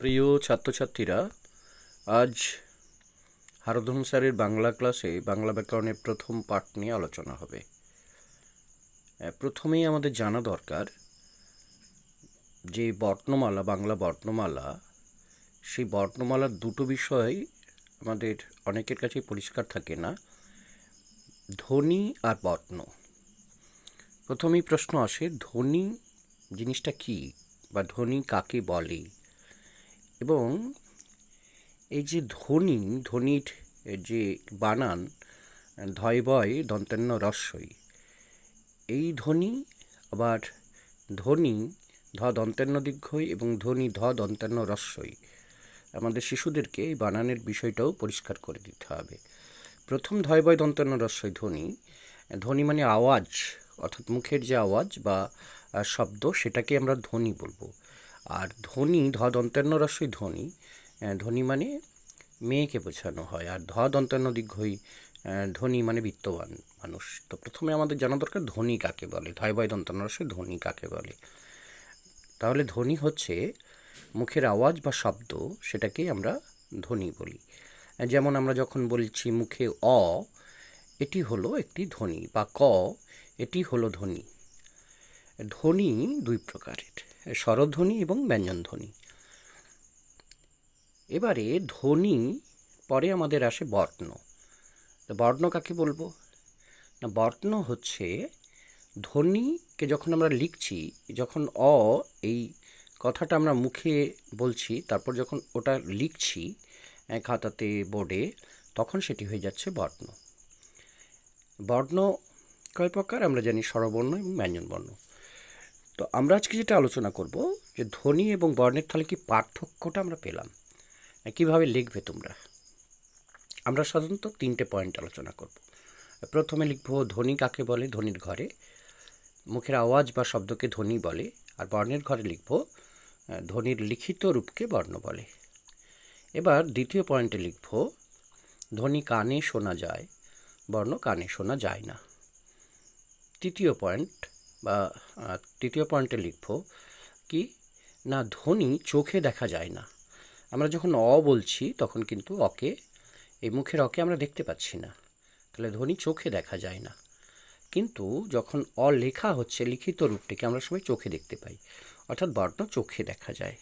প্রিয় ছাত্রছাত্রীরা, আজ হারধন স্যারের বাংলা ক্লাসে বাংলা ব্যাকরণের প্রথম পাঠ নিয়ে আলোচনা হবে। প্রথমেই আমাদের জানা দরকার যে বর্ণমালা, বাংলা বর্ণমালা, সেই বর্ণমালার দুটো বিষয় আমাদের অনেকের কাছে পরিষ্কার থাকে না, ধ্বনি আর বর্ণ। প্রথমেই প্রশ্ন আসে, ধ্বনি জিনিসটা কি বা ধ্বনি কাকে বলে? এবং এই যে ধ্বনি, ধ্বনির যে বানান ধয় বয় দন্তান্ন রস্যই, এই ধ্বনি আবার ধ্বনি ধ দন্তান্ন দীর্ঘই এবং ধ্বনি ধ দন্তান্ন রস্যই, আমাদের শিশুদেরকে এই বানানের বিষয়টাও পরিষ্কার করে দিতে হবে। প্রথম ধয় বয় দন্তান্ন রস্যই ধ্বনি ধ্বনি মানে আওয়াজ, অর্থাৎ মুখের যে আওয়াজ বা শব্দ, সেটাকে আমরা ধ্বনি বলব। আর ধ্বনি, ধ দন্তান্ন রস্যই ধ্বনি ধ্বনি মানে মেয়েকে বোঝানো হয়, আর ধ দন্তান্ন দীর্ঘই ধ্বনি মানে বিত্তবান মানুষ। তো প্রথমে আমাদের জানা দরকার ধ্বনি কাকে বলে, ধয় বয় দন্তান্ন রস্যই ধ্বনি কাকে বলে। তাহলে ধ্বনি হচ্ছে মুখের আওয়াজ বা শব্দ, সেটাকেই আমরা ধ্বনি বলি। যেমন আমরা যখন বলছি মুখে অ, এটি হলো একটি ধ্বনি, বা ক, এটি হলো ধ্বনি। ধ্বনি দুই প্রকারের। স্বরধ্বনি এবং ব্যঞ্জনধ্বনি। এবারে ধ্বনি, পরে আমাদের আসে বর্ণ। তো বর্ণ কাকে বলব? না, বর্ণ হচ্ছে ধ্বনিকে যখন আমরা লিখছি, যখন অ, এই কথাটা আমরা মুখে বলছি, তারপর যখন ওটা লিখছি খাতাতে বোর্ডে, তখন সেটি হয়ে যাচ্ছে বর্ণ। বর্ণ কয় প্রকার? আমরা জানি স্বরবর্ণ এবং ব্যঞ্জনবর্ণ। তো আমরা আজকে যেটা আলোচনা করব, যে ধ্বনি এবং বর্ণের তাহলে কি পার্থক্যটা আমরা পেলাম? কীভাবে লিখবে তোমরা? আমরা সাধারণত তিনটে পয়েন্ট আলোচনা করব। প্রথমে লিখব, ধ্বনি কাকে বলে? ধ্বনির ঘরে। মুখের আওয়াজ বা শব্দকে ধ্বনি বলে। আর বর্ণের ঘরে লিখব ধ্বনির লিখিত রূপকে বর্ণ বলে। এবার দ্বিতীয় পয়েন্টে লিখব, ধ্বনি কানে শোনা যায়, বর্ণ কানে শোনা যায় না। তৃতীয় পয়েন্ট বা তৃতীয় পয়েন্টে লিখব কি, না ধ্বনি চোখে দেখা যায় না। আমরা যখন অ বলছি, তখন কিন্তু অকে, এই মুখের অকে আমরা দেখতে পাচ্ছি না। তাহলে ধ্বনি চোখে দেখা যায় না। কিন্তু যখন অ লেখা হচ্ছে, লিখিত রূপটিকে আমরা সবাই চোখে দেখতে পাই। অর্থাৎ বর্ণ চোখে দেখা যায়।